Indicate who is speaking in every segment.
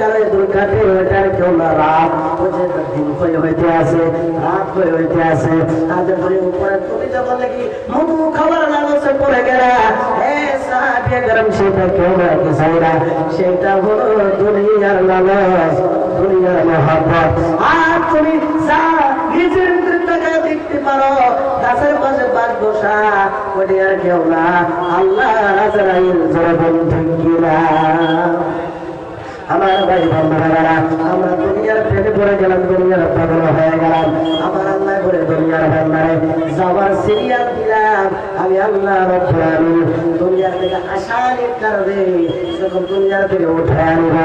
Speaker 1: কালে দুর্গাতে ওইটার কেউ না রাত। দিন হয়ে হইতে আছে, রাত হয়ে হইতে আছে। উপরে তুমি খাবার পড়ে গরম সেটা কেউ সেটা হলো দুনিয়ার লালস দুনিয়ার আর তুমি যা নিজের দেখতে পারো পাশে বাঘ বসা, ওটি আর কেউ না। আল্লাহ কিনা। আমার ভাই বন্ধুরা, আমরা দুনিয়ার ফেলে পড়ে গেলাম, দুনিয়ার পাগল হয়ে গেলাম। আমার আল্লাহ করে দুনিয়ার ভান্ডারে যাওয়ার সিরিয়াল আমি আল্লাহ রব্বুল আলামিন দুনিয়ার থেকে আসানির কারণে যখন দুনিয়ার থেকে উঠে আনিব,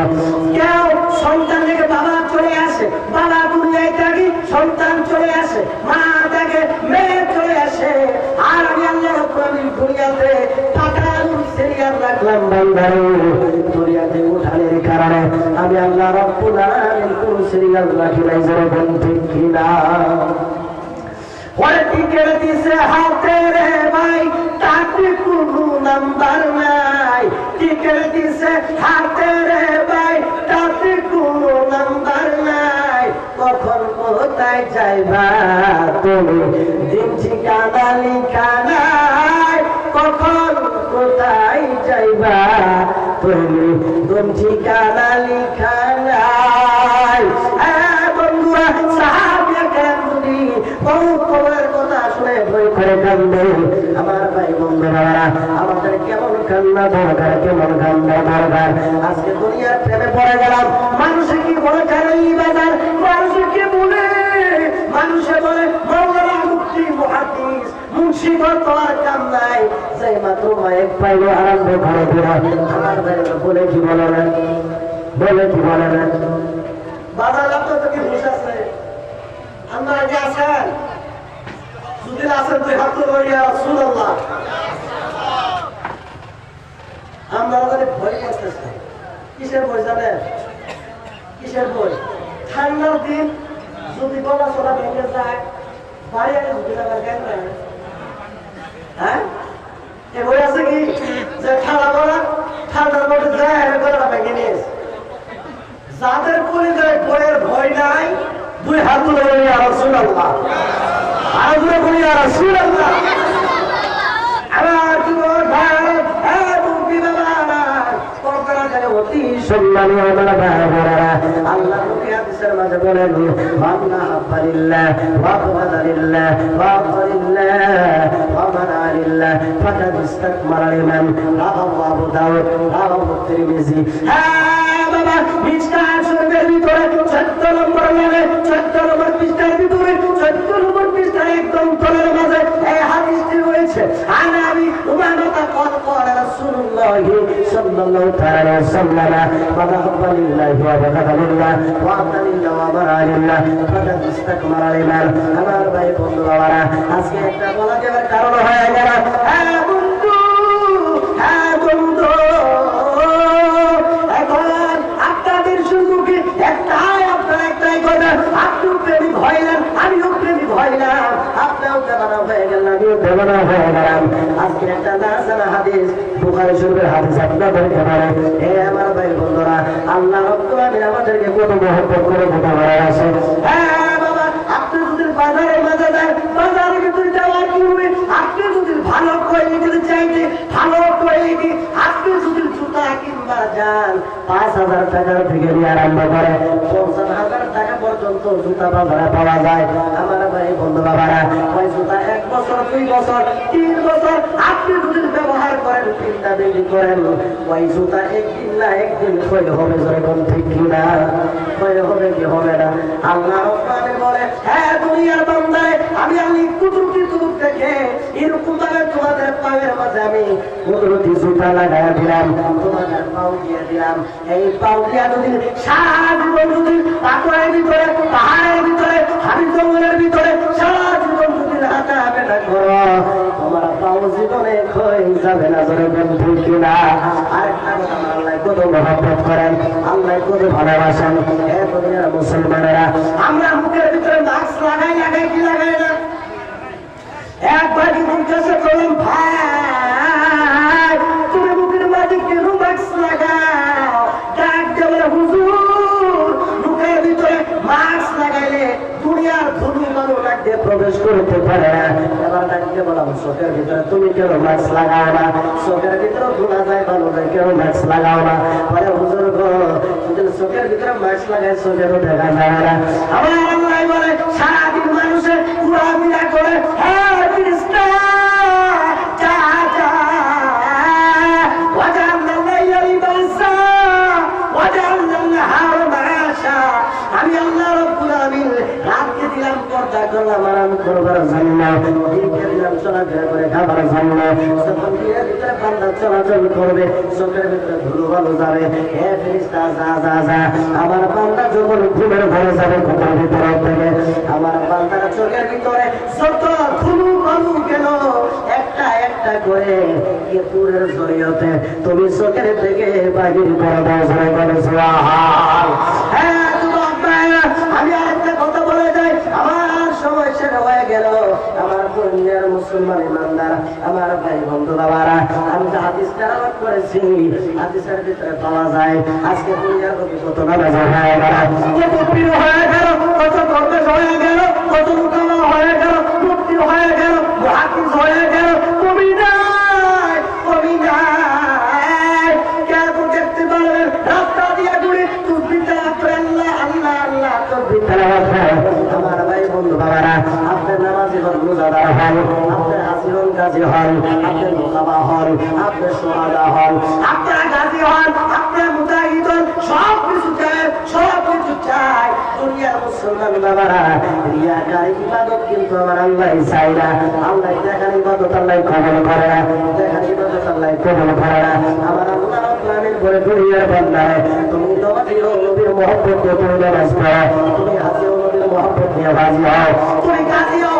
Speaker 1: কেউ সন্তান থেকে বাবা চলে আসে, বাবা দুনিয়ায় থাকি, সন্তান চলে আসে, মা থাকে, মেয়ে চলে আসে। আর আমি আল্লাহ রব্বুল আলামিন দুনিয়াতে পাঠান সিরিয়াল রাখলাম বান্দারে। দুনিয়াতে উঠানের কারণে আমি আল্লাহ রব্বুল আলামিন কোন সিরিয়াল রাখি নাই যারা বন্ধু কিনা। টিকেট দিছে হাতে রে ভাই, তাতে কোনো নাম্বার নাই। টিকেট দিছে হাতে রে ভাই, তাতে কোনো নাম্বার নাই। কখন কোথায় যাইবা তুমি? দিন ঠিকানা লিখা নাই। কখন কোথায় যাইবা তুমি? করে কান্দে। আমার ভাই বন্ধুরা আমাদের কেমন কান্না দরকার, কেমন কান্না দরকার? আজকে দুনিয়ার প্রেমে পড়ে গেলাম। মানুষে কি বলে এই বাজার? মানুষে কি বলে? মানুষে বলে মৌলানা যদি আছেন তুই হাত করিয়া রাসূলুল্লাহ। আমরা ওখানে ভয় করতেছি। কিসের ভয় জানেন? কিসের ভয়? ঠান্ডার দিন যদি গলা চলা ভেঙে যায় বাড়ি আগে ঢুকে যাবার কেন হ্যাঁ? এ ভয় আছে কি? যে ঠান্ডা গলা, ঠান্ডার মধ্যে যায় আর গলাটা ভেঙে নিয়েছে যাদের পরিচয় বইয়ের ভয় নাই, দুই হাত তুলে বলি তুলে বলি আর রাসূলুল্লাহ। আমার জীবন ভারত হ্যাঁ বাবা অতি সম্মানীয় বাবারা আল্লাহ হাদিসের মাঝে বলেন মান্না হাব্বালিল্লাহ, ওয়া ফাদালিল্লাহ ওয়া ফাদালিল্লাহ ওয়া মানালিল্লাহ ফাকাদ ইস্তাকমালা লিমান রাওয়াহু আবু দাউদ পৃষ্ঠা পৃষ্ঠা শরীফের ভিতরে চোদ্দ নম্বর মানে চোদ্দ নম্বর পৃষ্ঠার ভিতরে চোদ্দ নম্বর পৃষ্ঠা একদম তলের মাঝে এই হাদিসটি রয়েছে আর আমি উমানতা কল করে রাসূলুল্লাহ সাল্লাল্লাহু তাআলা সাল্লাম ওয়া হাব্বালিল্লাহ ওয়া বারাকাতুল্লাহ ওয়া আতানিল্লাহ ওয়া বারাকাতুল্লাহ ফাকাদ ইসতাকমার আলাইনা আমার ভাই বন্ধু বাবারা আজকে একটা বলা যাওয়ার কারণ হয়ে গেল হ্যাঁ, একটাই আপনার, একটাই কথা। আপনি প্রেমিক হইলেন, আমিও প্রেমিক হইলাম। আপনিও দেবানা হয়ে গেলেন, আমিও দেবানা হয়ে গেলাম। আজকে একটা না জানা হাদিস, বুখারি শরীফের হাদিস আপনাদের এবারে। এ আমার ভাই বন্ধুরা, আল্লাহ রব্বুল আলামিন আমাদেরকে কত মহব্বত করে কথা বলা আছে হ্যাঁ বাবা, আপনি যদি বাজারে মাঝে যান বাজারে কিন্তু যাওয়ার পূর্বে আপনি যদি ভালো কোয়ালিটির চাইতে ভালো কোয়ালিটি আপনি যদি জুতা কিনবা যান পাঁচ হাজার টাকার থেকে নিয়ে আরম্ভ করে। ব্যবহার করেন করেন। ওই একদিন না একদিন হবে হবে কি হবে না? আল্লাহ বলে হ্যাঁ আমি আমি কুদরতি এরকম ভাবে তোমাদের পায়ের মাঝে আমি জুতা লাগাই দিলাম, তোমাদের পাও দিয়ে দিলাম। এই পাও দিয়া সারা ভিতরে, পাহাড়ের ভিতরে হাবি জঙ্গলের ভিতরে, সারা জীবন করো ক্ষয় যাবে না বন্ধু কিনা। কত করেন কত মুসলমানেরা, আমরা মুখের ভিতরে মাস্ক লাগাই লাগাই, কি লাগাই একবারই বলতেছে কলম ভাই? তুমি বুকের মাঝে কেন মাস্ক লাগাও? হুজুর, বুকের ভিতরে মাস্ক লাগাইলে দুনিয়ার ধনী মানুষ ডাকতে প্রবেশ করতে পারে এবার ডাকতে বললাম, চোখের ভিতরে তুমি কেন মাস্ক লাগাও না? চোখের ভিতরে ধুলা যায় মানুষের কেন মাস্ক লাগাও না? পরে হুজুর গো চোখের ভিতরে মাস্ক লাগায় চোখেরও দেখা যায় না। আমার আল্লাহ বলে, সারাদিন মানুষের ঘোরাফেরা করে হ্যাঁ করলাম আরাম করবার জন্য আমার যখন ঘুমের ঘরে যাবে ভিতরে থেকে, আমার চোখের ভিতরে যত একটা একটা করে কেতুরের জড়িয়তে তুমি চোখের থেকে বাহির করে দাও, জোরে করে হ্যাঁ আমি আরেকটা কথা বলে যাই। আমার সময় সেটা হয়ে গেল। দুনিয়ার মুসলমান ইমানদার, আমার ভাই বন্ধু বাবারা, আমি যে হাদিস তেলাওয়াত করেছি। হাদিসের ভিতরে পাওয়া যায়, আজকে দুনিয়ার প্রতি কত নামাজ হয়ে গেল। কত প্রিয় হয়ে গেল, কত হয়ে গেল, কত হয়ে গেল মুক্তি হয়ে গেল হাকিস হয়ে গেল। তুই আল্লাহ আল্লাহ। আমার ভাই বন্ধু বাবারা আপনার তুমি নবীর মহব্বত তুমি নামাজ পড়ো তুমি হাসিও নবীর মহব্বত দিয়ে হাজি হও তুমি গাজী হও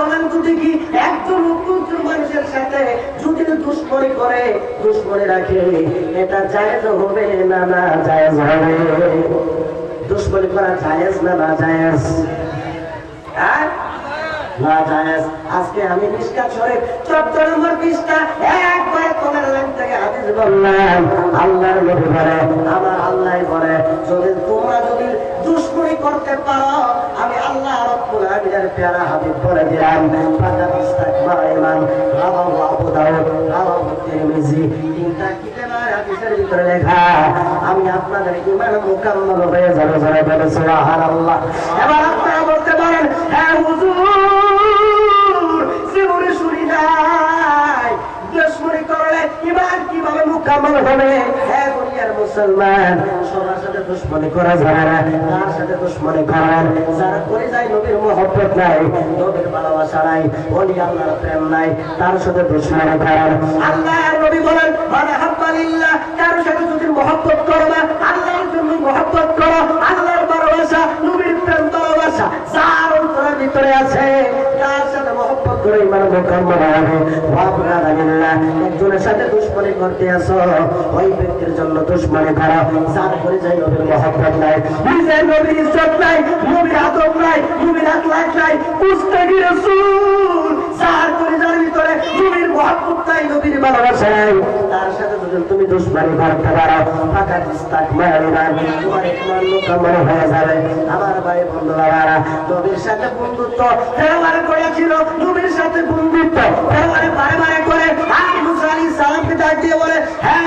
Speaker 1: আপনারা বলেন তো দেখি একজন উপযুক্ত মানুষের সাথে যদি দুশ্মনী করে, দুশ্মনী রাখে, এটা জায়েজ হবে না না জায়েজ হবে? দুশ্মনী করা জায়েজ না না জায়েজ? হ্যাঁ? না জায়েজ। আজকে আমি আমার আল্লাহ বলে, যদি তোমরা যদি দুশ্মনী করতে পারো। আমি আল্লাহ রব্বুল আলামিনের প্যারা হাবিব বলে দিলাম। ইস্তাকবারা ইমান আবু দাউদ তিরমিজি আমি আপনাদের ইমান মুকাম্মাল হয়ে যাবে যাবে বলে সুবহানাল্লাহ। এবার আপনারা বলতে পারেন হ্যাঁ হুজুর শুনি করলে ইমান কীভাবে মুকাম্মাল হবে? হ্যাঁ মুসলমান, সবার সাথে দুশ্মনী করা যাবে না। তার সাথে দুশ্মনী করার যারা করে যায় নবীর মহব্বত নাই, নবীর ভালোবাসা নাই ওলি আল্লাহর প্রেম নাই, তার সাথে দুশ্মনী করার আল্লাহ, নবী বলেন মানে হাব্বালিল্লাহ তার সাথে যদি মহব্বত করবা আল্লাহর জন্য মহব্বত করো, আল্লাহর ভালোবাসা, নবীর প্রেম ভালোবাসা, যার অন্তরের ভিতরে আছে। করে ইমান মোকাম্মল হবে বাবরা না একজনের সাথে দুশ্মনী করতে আসো, ওই ব্যক্তির জন্য দুশ্মনী করা যার করে যাই নবীর মহব্বত নাই নবীর ভিতরে নবীর মহব্বত নাই নবীর ভালোবাসায়। তুমি দুশ্মনী করতে পারো আমার ভাই বন্ধু বাবারা নবীর বন্ধুত্ব করেছিল, নবীর বন্ধুত্ব বারে বারে করে হ্যাঁ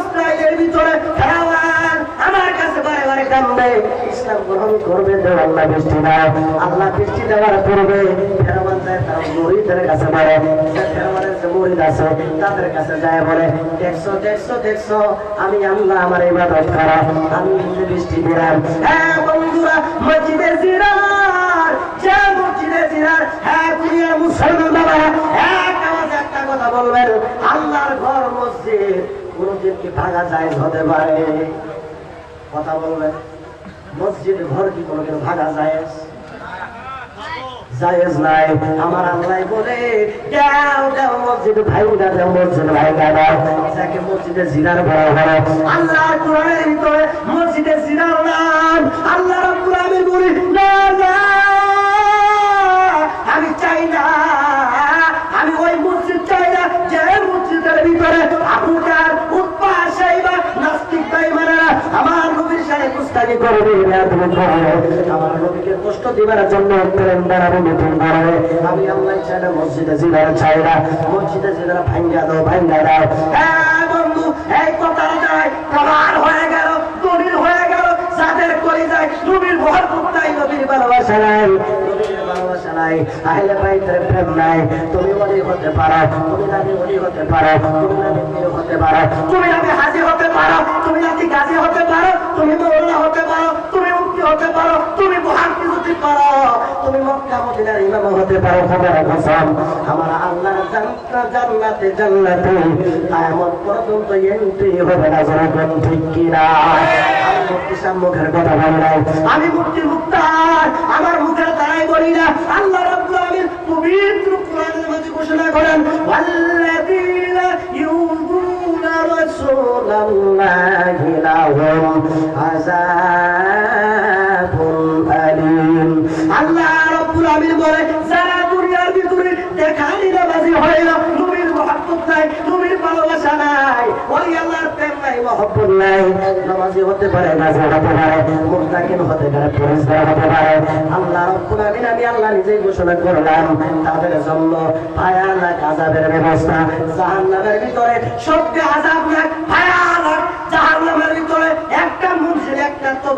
Speaker 1: কান্দে ইসলাম গ্রহণ করবে দেও আল্লাহ বৃষ্টি দাও। আল্লাহ বৃষ্টি দেওয়ার পূর্বে ফেরাউন যায় তারা মুড়িদের কাছে বলে ফেরমানের যে মুড়িদ আছে, তাদের কাছে যায় বলে, দেখছ দেখছ দেখছ, আমি আল্লাহ আমার ইবাদত করা, আমি নিজে বৃষ্টি দিলাম। হ্যাঁ বন্ধুরা মসজিদে জিরার, যে মসজিদে জিরার হ্যাঁ দুনিয়ার মুসলমান বাবা, এক আওয়াজে একটা কথা বলবেন, আল্লাহর ঘর মসজিদ কোনদিন কি ভাঙা যায় হতে পারে? কথা বলবেন মসজিদ ঘর কি কোনো কোনোদিন ভাঙা যায় নাম। আমি চাই না। আমার নবীর সাথে কুস্তানি করবে না তুমি আমার নবীকে কষ্ট দিবার জন্য প্রেম বাড়াবে নতুন বাড়াবে। আমি আল্লাহ চাই না মসজিদে জিদার চাই না। মসজিদে জিদার ভাঙ্গা দাও ভাঙ্গা দাও। হ্যাঁ বন্ধু, এই কথা যায় প্রমাণ হয়ে গেল, দলিল হয়ে গেল, যাদের করে যায় নবীর মহব্বত নাই নবীর ভালোবাসা নাই। ভালোবাসা নাই, আহলে বাইতের প্রেম নাই। তুমি ওলি হতে পারো, তুমি নাকি ওলি হতে পারো, তুমি নাকি পীর হতে পারো, তুমি নাকি হাজি হতে পারো, তুমি নাকি গাজী হতে পারো, তুমি মৌলানা হতে পারো, তুমি মুক্তি হতে পারো, তুমি মুহাদ্দিস হতে পারো। তুমি মক্কা মদিনার ইমাম হতে পারো, খবর কসম। আমার আল্লাহর জান্নাত, জান্নাতে জান্নাতে কিয়ামত পর্যন্ত এন্ট্রি হবে না যখন ঠিক কিনা? আমি মুক্তি সম্মুখের কথা বলি আমি মুক্তির মুক্তার, আমার মুখের দ্বারাই বলি না। আল্লাহ রাব্বুল আলামিন পবিত্র কোরআনের মধ্যে ঘোষণা করেন, ওয়াল্লাযীনা ইউযুনা রাসূলাল্লাহি লাহুম আযাবুন আলীম। আল্লাহ রাব্বুল আলামিন বলে, যারা দুনিয়ার ভিতরে দেখানি নামাজি হয় না, নবীর মহব্বত নাই, নবীর ভালোবাসা নাই ওই আল্লাহর প্রেম নাই, মহব্বত নাই। নামাজি হতে পারে নাজি হতে পারে, মুত্তাকিন হতে পারে পরিষ্কার হতে পারে। আল্লাহ রাব্বুল আলামিন, আমি আল্লাহ নিজেই ঘোষণা করলাম, তাদের জন্য ভয়ানক আযাবের ব্যবস্থা। জাহান্নামের ভিতরে সবচেয়ে আযাব না ভয়ানক জাহান্নামের ভিতরে একটা একটা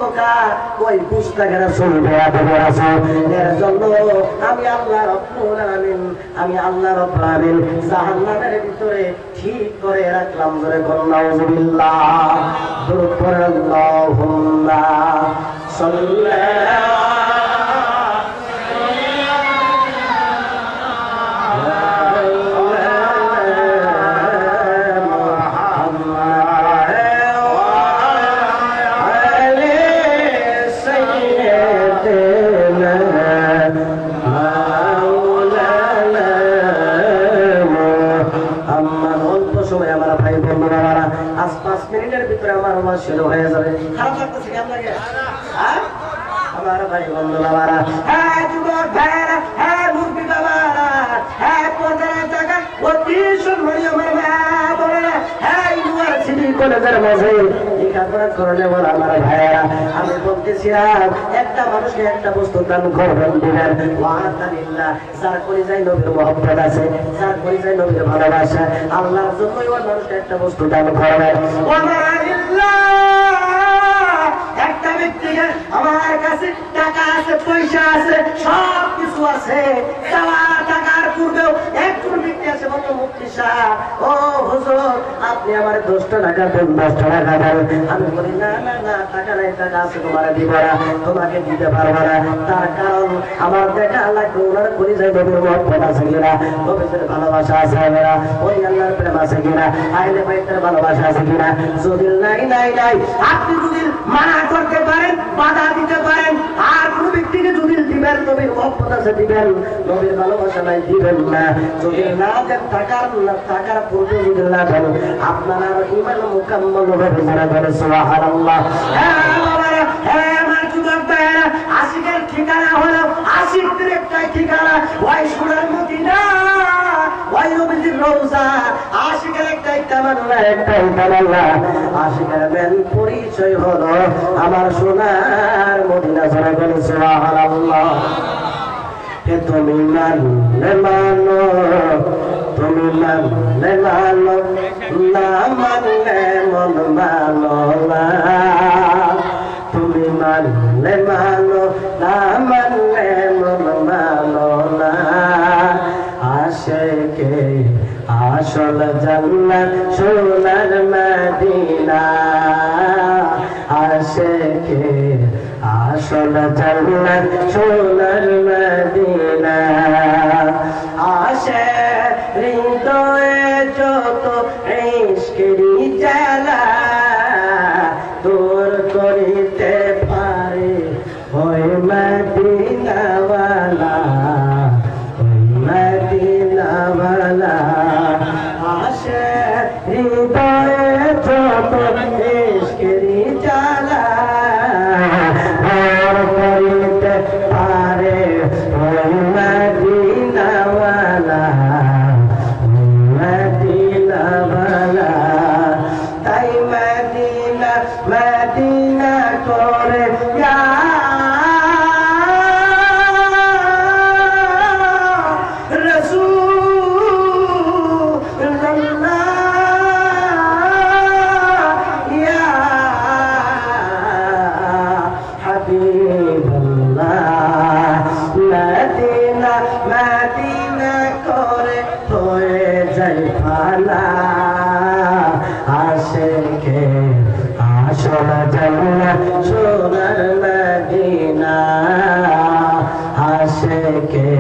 Speaker 1: আমি আল্লাহ রব্বুল আলামিন, আমি ভিতরে ঠিক করে রাখলাম ধরে নাউজুবিল্লাহ, দুরূদ পড়ে আল্লাহুম্মা শুরু হয়ে যাবে। খারাপ লাগতেছে কেমন লাগে? হ্যাঁ? আমার ভাই হ্যাঁ যুবক হ্যাঁ মুরগি বাবারা হ্যাঁ পর্দার জায়গা অতি সম্মানীয় আমার মা হ্যাঁ ইউনিভার্সিটি কলেজের মাঝে লেখাপড়া করলে বলে আমার ভাইয়েরা। আমি বলতেছিলাম একটা মানুষকে একটা বস্তু দান করবেন দিবেন। ওয়াহাদানিল্লাহ যার করে নবীর মহব্বত আছে যার করে যায় নবীর ভালোবাসা আল্লাহর জন্যই ওই মানুষকে একটা বস্তু দান করবেন। একটা ব্যক্তিকে আমার কাছে টাকা আছে পয়সা আছে সব কিছু আছে টাকার পূর্বেও একজন ব্যক্তি আছে মুক্তি সাহ। ও হুজুর, আপনি আমার দশটা টাকা দেন দশটা টাকা দেন আমি বলি, না না না, টাকা নাই, টাকা আছে, তোমার দিব না, তোমাকে দিতে পারব না। তার কারণ, আমার দেখা আল্লাহ ওনার করি যায় নবীর মহব্বত আছে কিনা? নবীর ভালোবাসা আছে কিনা? ওই আল্লাহর প্রেম আছে কিনা? আইলে বাইতের ভালোবাসা আছে কিনা? যদি নাই নাই নাই, আপনি যদি মানা করতে পারেন, বাধা দিতে পারেন, আর দিবেন নবীর মহব্বত আছে দিবেন। নবীর ভালোবাসা নাই, দিবেন না। যদি না দেন টাকার না টাকার পূর্বে যদি না দেন, আপনার ইমান মোকাম্মল হবে যারা বলে, সুবহানাল্লাহ। হ্যাঁ হ্যাঁ আশিকের ঠিকানা হলো একটা ঠিকানা ওই সোনার মদিনা। ওই নবীজির রওজা, আশিকের একটাই তামান্না একটাই তামান্না। আশিকের মেন পরিচয় হলো আমার সোনার মদিনা সুবহানাল্লাহ। হে তুমি মানলে মানো? তুমি মানলে মানো? না মানলে মন মানো তুমি মানলে মানো? না মানলে মন মানো না। আশেকে আসল জান্নাত সোনার মদিনা। আশেকে আসল জান্নাত সোনার মদিনা। আশে হৃদয়ে যত ইশকেরি আশেকে আসল জান্নাত সোনার মদিনা আশেকে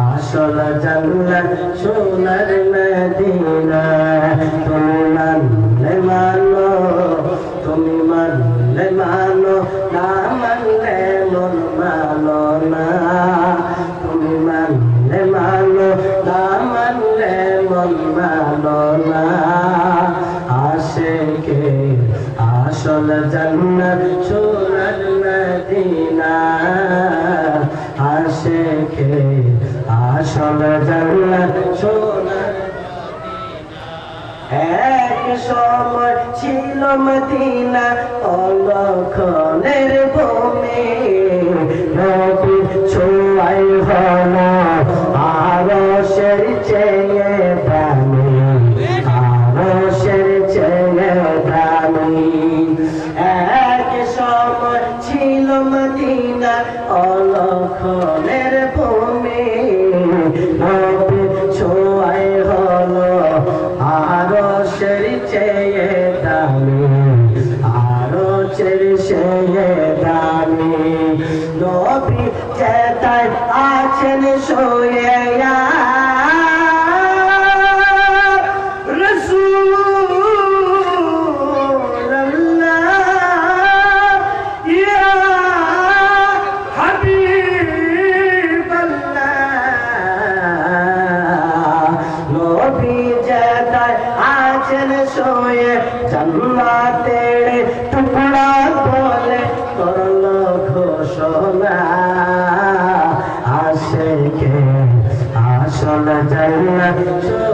Speaker 1: আসল জান্নাত সোনার মদিনা আসল জান্নাত সোনার মদিনা। আশেকে আসল জান্নাত সোনার এক সময় ছিল মদিনা অলক্ষণের ভূমি। নবী ছোঁয়াই আছেন শোয়ে আছেন শোয়ে জন্মাতেড়ে সোনার